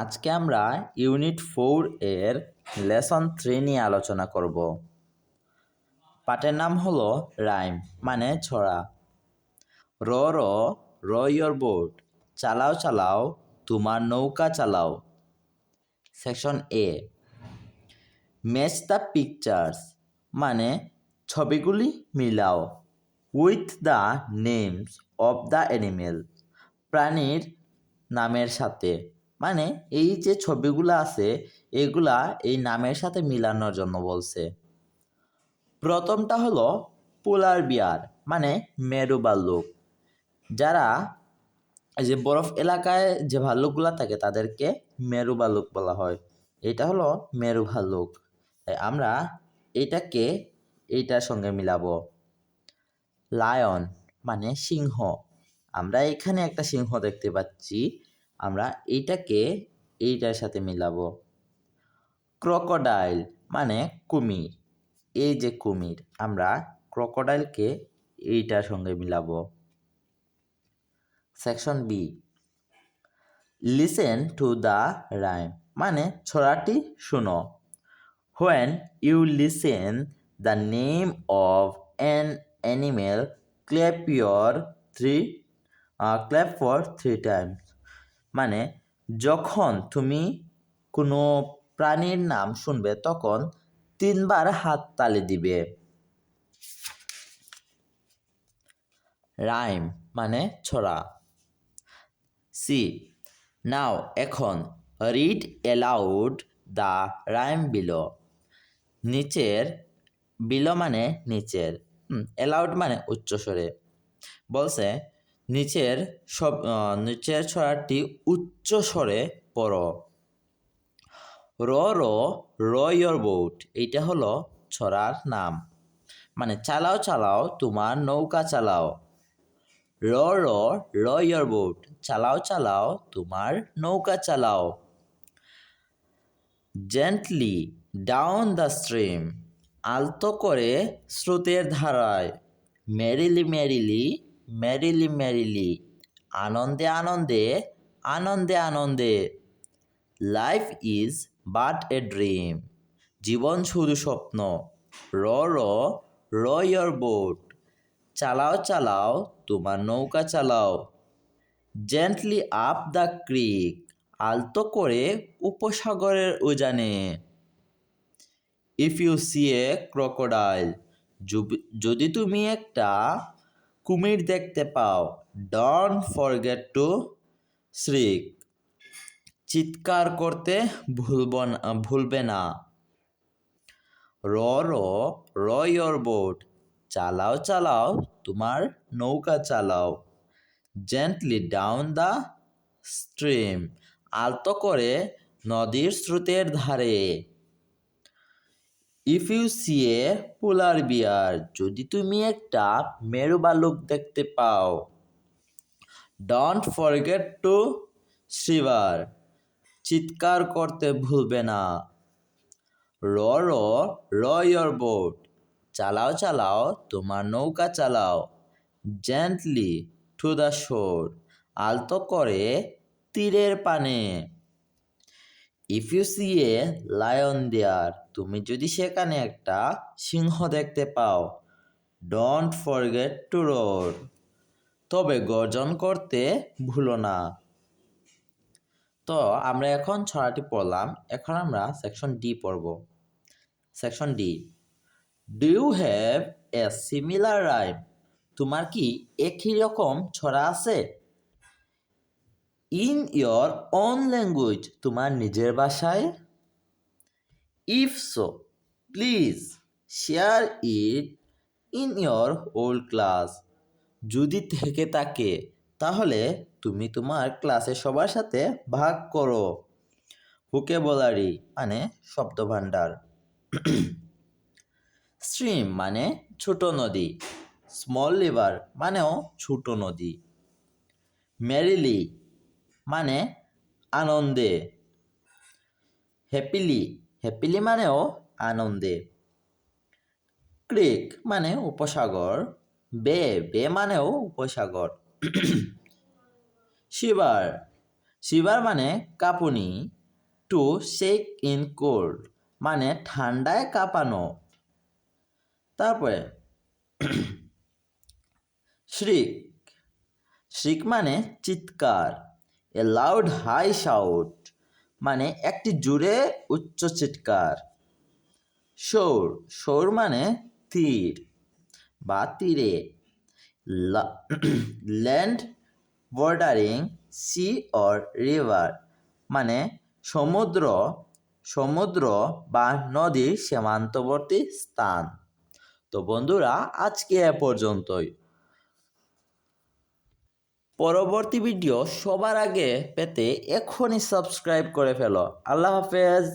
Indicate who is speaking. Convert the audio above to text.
Speaker 1: আজকে আমরা unit four এর লেসন থ্রি নিয়ে আলোচনা করব। পাঠের নাম হলো রাইম মানে ছড়া। র র র ইয়র বোট চালাও চালাও, তোমার নৌকা চালাও। Section A match the pictures মানে ছবিগুলি মিলাও। With the names of the animal প্রাণীর নামের সাথে। মানে এই যে ছবিগুলো আছে, এগুলা এই নামের সাথে মিলানোর জন্য বলছে। প্রথমটা হলো পোলার বিয়ার মানে মেরু ভাল্লুক যারা যে বরফ এলাকায় যে ভাল্লুকগুলা থাকে তাদেরকে মেরু ভাল্লুক বলা হয়। এটা হলো মেরু ভাল্লুক তাই আমরা এটাকে এইটার সঙ্গে মিলাবো। লায়ন মানে সিংহ। আমরা এখানে একটা সিংহ দেখতে পাচ্ছি। আমরা এইটাকে এইটার সাথে মিলাবো। ক্রোকোডাইল মানে কুমির। এই যে কুমির, আমরা ক্রোকোডাইলকে এইটার সঙ্গে মিলাবো। Section B listen to the rhyme মানে ছড়াটি শুনো। When you listen the name of an animal clap your three clap for three times মানে যখন তুমি কোনো প্রাণীর নাম শুনবে, তখন তিনবার হাত তালি দিবে। রাইম মানে ছড়া। সি, নাও এখন read aloud the rhyme below. নিচের, বিলো মানে নিচের অ্যালাউড মানে উচ্চস্বরে। বলছে নিচের সব নিচের ছড়াটি উচ্চ স্বরে পড়ো র র র ইয়র বোট, এইটা হলো ছড়ার নাম। মানে চালাও চালাও, তোমার নৌকা চালাও। র র র ইয়র বোট, চালাও চালাও, তোমার নৌকা চালাও। জেন্টলি ডাউন দ্য স্ট্রিম আলতো করে স্রোতের ধারায় মেরিলি মেরিলি মেরিলি মেরিলি আনন্দে আনন্দে আনন্দে আনন্দে life is but a dream জীবন শুধু স্বপ্ন র র র ইয়র বোট চালাও চালাও তোমার নৌকা চালাও জেন্টলি আপ দ্য ক্রিক আলতো করে উপসাগরের উজানে if you see a crocodile যদি তুমি একটা কুমির দেখতে পাও। ডোন্ট ফরগেট টু শ্রিক চিৎকার করতে ভুলব না, ভুলবে না। র র র ইয়র বোট চালাও চালাও, তোমার নৌকা চালাও। জেন্টলি ডাউন দ্য স্ট্রিম আলতো করে নদীর স্রোতের ধারে। If you see a polar bear যদি তুমি একটা মেরু বালুক দেখতে পাও ডোন্ট ফরগেট টু শিভার চিৎকার করতে ভুলবে না। র র র ইয়র বোট চালাও চালাও, তোমার নৌকা চালাও। জেন্টলি টু দ্য শোর আলতো করে তীরের পানে। If you see a lion there তুমি যদি সেখানে একটা সিংহ দেখতে পাও ডোন্ট ফরগেট টু রোর তবে গর্জন করতে ভুলো না। তো আমরা এখন ছড়াটি পড়লাম, এখন আমরা সেকশন ডি পড়ব। Section D do you have a similar rhyme তোমার কি একই রকম ছড়া আছে? ইন ইয়োর অন ল্যাঙ্গুয়েজ তোমার নিজের ভাষায়? If so please share it in your old class যদি থেকে থাকে, তাহলে তুমি তোমার ক্লাসে সবার সাথে ভাগ করো। ভোকেবুলারি মানে শব্দ ভাণ্ডার স্ট্রিম মানে ছোট নদী। স্মল লিভার মানেও ছোট নদী। মেরিলি মানে আনন্দে। হ্যাপিলি হ্যাপিলি মানেও আনন্দে। ক্রিক মানে উপসাগর। বে বে মানেও উপসাগর। শিবার শিবার মানে কাঁপুনি। টু শেক ইন কোল্ড মানে ঠান্ডায় কাঁপানো। তারপরে, শ্রিক। শ্রিক মানে চিৎকার। এ লাউড হাই শাউট মানে একটি জুড়ে উচ্চ চিৎকার। সৌর সৌর মানে তীর বা তীরে। Land bordering sea or river মানে সমুদ্র সমুদ্র বা নদীর সীমান্তবর্তী স্থান। তো বন্ধুরা, আজকে এ পর্যন্তই। পরবর্তী ভিডিও সবার আগে পেতে এখনই সাবস্ক্রাইব করে ফেলো। আল্লাহ হাফেজ।